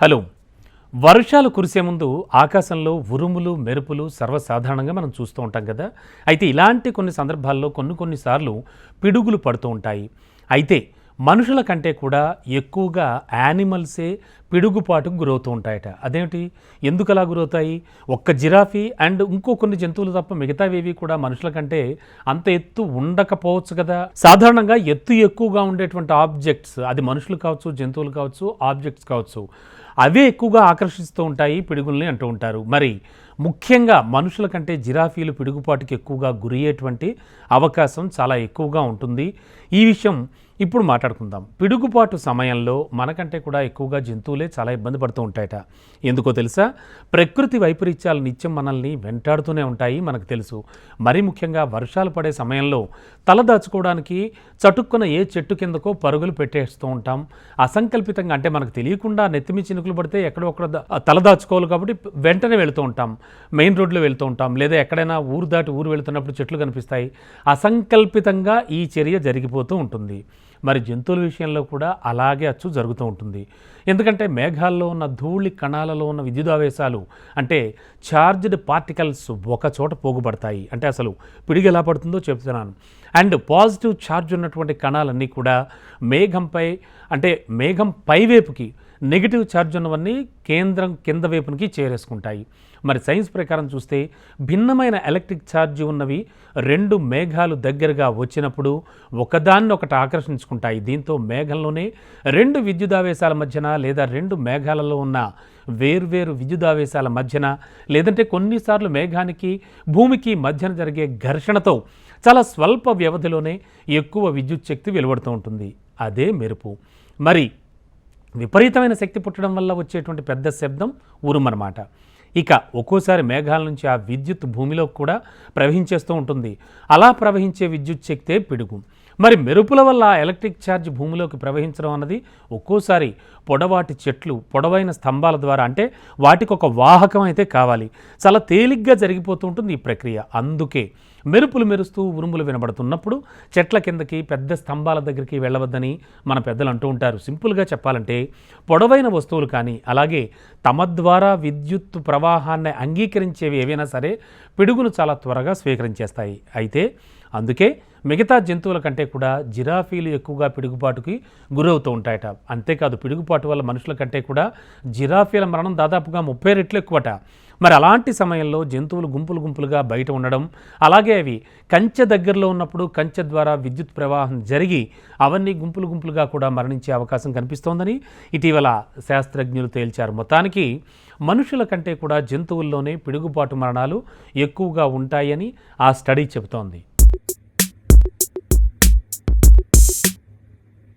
Hello. వర్షాలు కురిసే ముందు ఆకాశంలో ఉరుములు మెరుపులు సర్వసాధారణంగా మనం చూస్తూ ఉంటాం కదా. అయితే ఇలాంటి కొన్ని సందర్భాల్లో కొన్ని కొన్నిసార్లు పిడుగులు పడుతూ ఉంటాయి. అయితే మనుషుల కంటే కూడా ఎక్కువగా యానిమల్సే పిడుగుపాటుకు గురవుతూ ఉంటాయట. అదేమిటి? ఎందుకు అలా గురవుతాయి? ఒక్క జిరాఫీ అండ్ ఇంకో కొన్ని జంతువులు తప్ప మిగతావేవి కూడా మనుషుల కంటే అంత ఎత్తు ఉండకపోవచ్చు కదా? సాధారణంగా ఎత్తు ఎక్కువగా ఉండేటువంటి ఆబ్జెక్ట్స్ అది మనుషులు కావచ్చు జంతువులు కావచ్చు ఆబ్జెక్ట్స్ కావచ్చు. అవే ఎక్కువగా ఆకర్షిస్తూ ఉంటాయి పిడుగుల్ని అంటూ ఉంటారు. మరి ముఖ్యంగా మనుషుల కంటే జిరాఫీలు పిడుగుపాటుకి ఎక్కువగా గురయ్యేటువంటి అవకాశం చాలా ఎక్కువగా ఉంటుంది. ఈ విషయం ఇప్పుడు మాట్లాడుకుందాం. పిడుగుపాటు సమయంలో మనకంటే కూడా ఎక్కువగా జంతువులే చాలా ఇబ్బంది పడుతూ ఉంటాయట. ఎందుకో తెలుసా? ప్రకృతి వైపరీత్యాలు నిత్యం మనల్ని వెంటాడుతూనే ఉంటాయి మనకు తెలుసు. మరీ ముఖ్యంగా వర్షాలు పడే సమయంలో తల దాచుకోవడానికి చటుక్కున ఏ చెట్టు కిందకో పరుగులు పెట్టేస్తూ ఉంటాం. అసంకల్పితంగా అంటే మనకు తెలియకుండా నెత్తిమిచ్చిన చినుకులు పడితే ఎక్కడో అక్కడ తల దాచుకోవాలి కాబట్టి వెంటనే వెళుతూ ఉంటాం. మెయిన్ రోడ్లో వెళ్తూ ఉంటాం. లేదా ఎక్కడైనా ఊరు దాటి ఊరు వెళ్తున్నప్పుడు చెట్లు కనిపిస్తాయి. అసంకల్పితంగా ఈ చర్య జరిగిపోతూ ఉంటుంది. మరి జంతువుల విషయంలో కూడా అలాగే అచ్చు జరుగుతూ ఉంటుంది. ఎందుకంటే మేఘాల్లో ఉన్న ధూళి కణాలలో ఉన్న విద్యుదావేశాలు అంటే ఛార్జ్డ్ పార్టికల్స్ ఒక చోట పోగుపడతాయి. అంటే అసలు పిడిగి ఎలా పడుతుందో చెప్తున్నాను. అండ్ పాజిటివ్ ఛార్జ్ ఉన్నటువంటి కణాలన్నీ కూడా మేఘంపై అంటే మేఘం పైవేపుకి నెగిటివ్ ఛార్జ్ ఉన్నవన్నీ కేంద్రం కింద వైపునికి చేరేసుకుంటాయి. మరి సైన్స్ ప్రకారం చూస్తే భిన్నమైన ఎలక్ట్రిక్ ఛార్జ్ ఉన్నవి రెండు మేఘాలు దగ్గరగా వచ్చినప్పుడు ఒకదాన్ని ఒకటి ఆకర్షించుకుంటాయి. దీంతో మేఘంలోనే రెండు విద్యుదావేశాల మధ్యన లేదా రెండు మేఘాలలో ఉన్న వేర్వేరు విద్యుదావేశాల మధ్యన లేదంటే కొన్నిసార్లు మేఘానికి భూమికి మధ్యన జరిగే ఘర్షణతో చాలా స్వల్ప వ్యవధిలోనే ఎక్కువ విద్యుత్ శక్తి వెలువడుతూ ఉంటుంది. అదే మెరుపు. మరి విపరీతమైన శక్తి పుట్టడం వల్ల వచ్చేటువంటి పెద్ద శబ్దం ఉరుమన్నమాట ఇక ఒక్కోసారి మేఘాల నుంచి ఆ విద్యుత్ భూమిలో కూడా ప్రవహించేస్తూ ఉంటుంది. అలా ప్రవహించే విద్యుత్ శక్తే పిడుగు. మరి మెరుపుల వల్ల ఎలక్ట్రిక్ ఛార్జ్ భూమిలోకి ప్రవహించడం అన్నది ఒక్కోసారి పొడవాటి చెట్లు పొడవైన స్తంభాల ద్వారా అంటే వాటికి ఒక వాహకం అయితే కావాలి. చాలా తేలిగ్గా జరిగిపోతూ ఉంటుంది ఈ ప్రక్రియ. అందుకే మెరుపులు మెరుస్తూ ఉరుములు వినబడుతున్నప్పుడు చెట్ల కిందకి పెద్ద స్తంభాల దగ్గరికి వెళ్ళవద్దని మన పెద్దలు అంటూ ఉంటారు. సింపుల్గా చెప్పాలంటే పొడవైన వస్తువులు కానీ అలాగే తమ ద్వారా విద్యుత్ ప్రవాహాన్ని అంగీకరించేవి ఏవైనా సరే పిడుగును చాలా త్వరగా స్వీకరించేస్తాయి. అయితే అందుకే మిగతా జంతువుల కంటే కూడా జిరాఫీలు ఎక్కువగా పిడుగుపాటుకి గురవుతూ ఉంటాయట. అంతేకాదు పిడుగుపాటు వల్ల మనుషుల కంటే కూడా జిరాఫీల మరణం దాదాపుగా ముప్పై రెట్లు ఎక్కువట. మరి అలాంటి సమయంలో జంతువులు గుంపులు గుంపులుగా బయట ఉండడం అలాగే అవి కంచె దగ్గరలో ఉన్నప్పుడు కంచె ద్వారా విద్యుత్ ప్రవాహం జరిగి అవన్నీ గుంపులు గుంపులుగా కూడా మరణించే అవకాశం కనిపిస్తోందని ఇటీవల శాస్త్రజ్ఞులు తేల్చారు. మొత్తానికి మనుషుల కంటే కూడా జంతువుల్లోనే పిడుగుపాటు మరణాలు ఎక్కువగా ఉంటాయని ఆ స్టడీ చెబుతోంది.